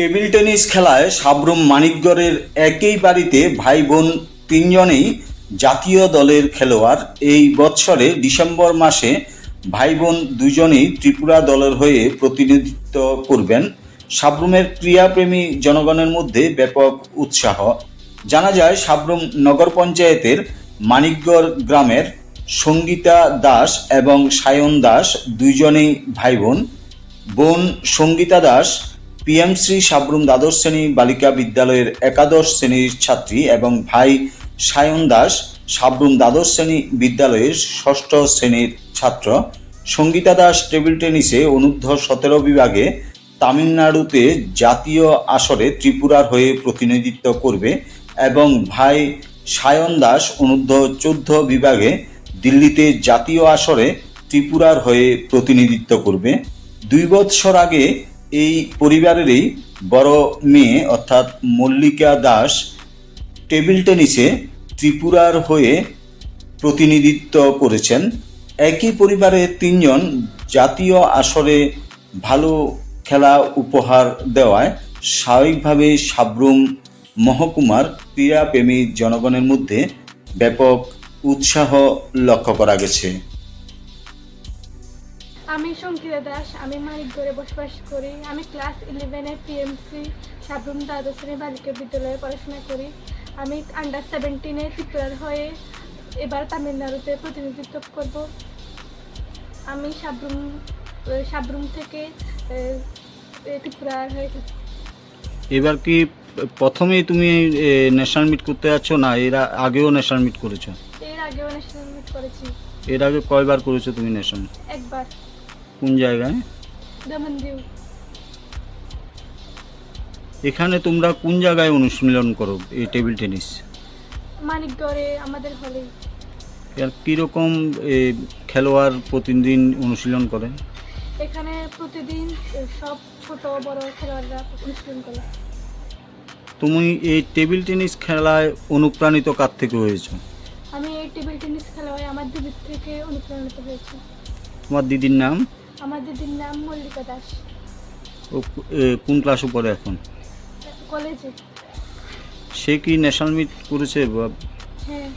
Table tennis খেলায় সাবরুম মানিকগড়ের একই বাড়িতে ভাই বোন তিনজনেই জাতীয় দলের খেলোয়াড়। এই বৎসরে ডিসেম্বর মাসে ভাই বোন দুজনেই ত্রিপুরা দলের হয়ে প্রতিনিধিত্ব করবেন। সাবরুমের ক্রীড়াপ্রেমী জনগণের মধ্যে ব্যাপক উৎসাহ। জানা যায়, সাবরুম নগর পঞ্চায়েতের মানিকগড় গ্রামের সঙ্গীতা দাস এবং সায়ন দাস দুইজনেই ভাই বোন বোন সঙ্গীতা দাস পিএমশ্রী সাবরুম দ্বাদশ শ্রেণি বালিকা বিদ্যালয়ের একাদশ শ্রেণির ছাত্রী এবং ভাই সায়ন দাস সাবরুম দ্বাদশ শ্রেণি বিদ্যালয়ের ষষ্ঠ শ্রেণির ছাত্র। সঙ্গীতা দাস টেবিল টেনিসে অনূর্ধ্ব সতেরো বিভাগে তামিলনাড়ুতে জাতীয় আসরে ত্রিপুরার হয়ে প্রতিনিধিত্ব করবে এবং ভাই সায়ন দাস অনূর্ধ্ব চোদ্দ বিভাগে দিল্লিতে জাতীয় আসরে ত্রিপুরার হয়ে প্রতিনিধিত্ব করবে। দুই বৎসর আগে এই পরিবারেরই বড় মেয়ে অর্থাৎ মল্লিকা দাস টেবিল টেনিসে ত্রিপুরার হয়ে প্রতিনিধিত্ব করেছেন। একই পরিবারের তিনজন জাতীয় আসরে ভালো খেলা উপহার দেওয়ায় স্বাভাবিকভাবে সাবরুম মহকুমার ক্রীড়াপ্রেমী জনগণের মধ্যে ব্যাপক উৎসাহ লক্ষ্য করা গেছে। আমি সঙ্গীতা দাস আমি মানিকগড়ে বসবাস করি। আমি ক্লাস ইলেভেনে পিএমসি সাবরুম দ্বাদশ শ্রেণি বালিকা বিদ্যালয়ে পড়াশোনা করি। আমি আন্ডার সেভেন্টিনে ত্রিপুরার হয়ে এবার তামিলনাড়ুতে প্রতিনিধিত্ব করব। আমি সাবরুম সাবরুম থেকে ত্রিপুরার হয়ে এবার কি প্রথমেই তুমি ন্যাশনাল মিট করতে যাচ্ছ না এর আগেও ন্যাশনাল মিট করেছ? এর আগেও ন্যাশনাল মিট করেছি। এর আগে কয়বার করেছ তুমি ন্যাশনাল একবার। কোন জায়গায়? এখানে তোমরা কোন জায়গায় অনুশীলন করো এই টেবিল টেনিস? মানিকগড়ে আমাদের হলে। কীরকম খেলোয়াড় প্রতিদিন অনুশীলন করে? এখানে প্রতিদিন সব ছোট বড় খেলোয়াড়রা অনুশীলন করে। তুমি এই টেবিল টেনিস খেলায় অনুপ্রাণিত কার থেকে হয়েছো? আমি এই টেবিল টেনিস খেলায় আমার দিদির থেকে অনুপ্রাণিত হয়েছি। তোমার দিদির নাম? আমার দিদির নাম মল্লিকা দাস। ও কোন ক্লাসে পড়ে এখন? কলেজে। সে কি ন্যাশনাল মিট করেছে বা? হ্যাঁ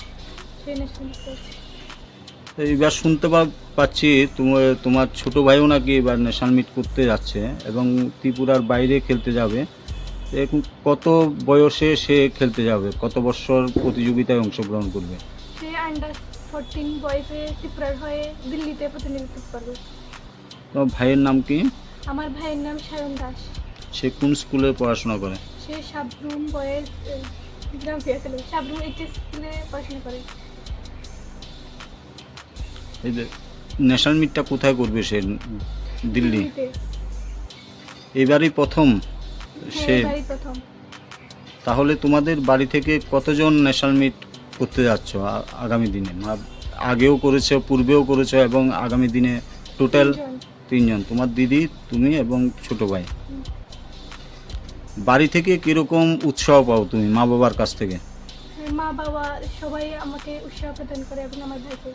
সেই ন্যাশনাল করেছে। এবার শুনতে পাচ্ছি তোমার তোমার ছোট ভাইও নাকি এবার ন্যাশনাল মিট করতে যাচ্ছে এবং ত্রিপুরার বাইরে খেলতে যাবে। এখন কত বয়সে সে খেলতে যাবে? কত বছর প্রতিযোগিতায় অংশগ্রহণ করবে? সে আন্ডার ফোরটিন বয়সে ত্রিপুরার হয়ে দিল্লিতে প্রতিনিধিত্ব করবে। তোমার ভাইয়ের নাম কি? আমার ভাইয়ের নাম সায়ন দাস। সে কোন স্কুলে পড়াশোনা করে? সে সাবরুম বয়েজ গ্রাম ফিরেছিল সাবরুম এইচএস স্কুলে পড়াশোনা করে। এই যে ন্যাশনাল মিটটা কোথায় করবে সে দিল্লি? এবারই প্রথম সে? হ্যাঁ প্রথম। তাহলে তোমাদের বাড়ি থেকে কতজন ন্যাশনাল মিট করতে যাচ্ছ আগামী দিনে? আগেও করেছ পূর্বেও করেছ এবং আগামী দিনে টোটাল তিনজন। তোমার দিদি, তুমি এবং ছোট ভাই বাড়ি থেকে কীরকম উৎসাহ পাও তুমি মা বাবার কাছ থেকে মা বাবা সবাই আমাকে উৎসাহ প্রদান করে এবং আমার ভাইকে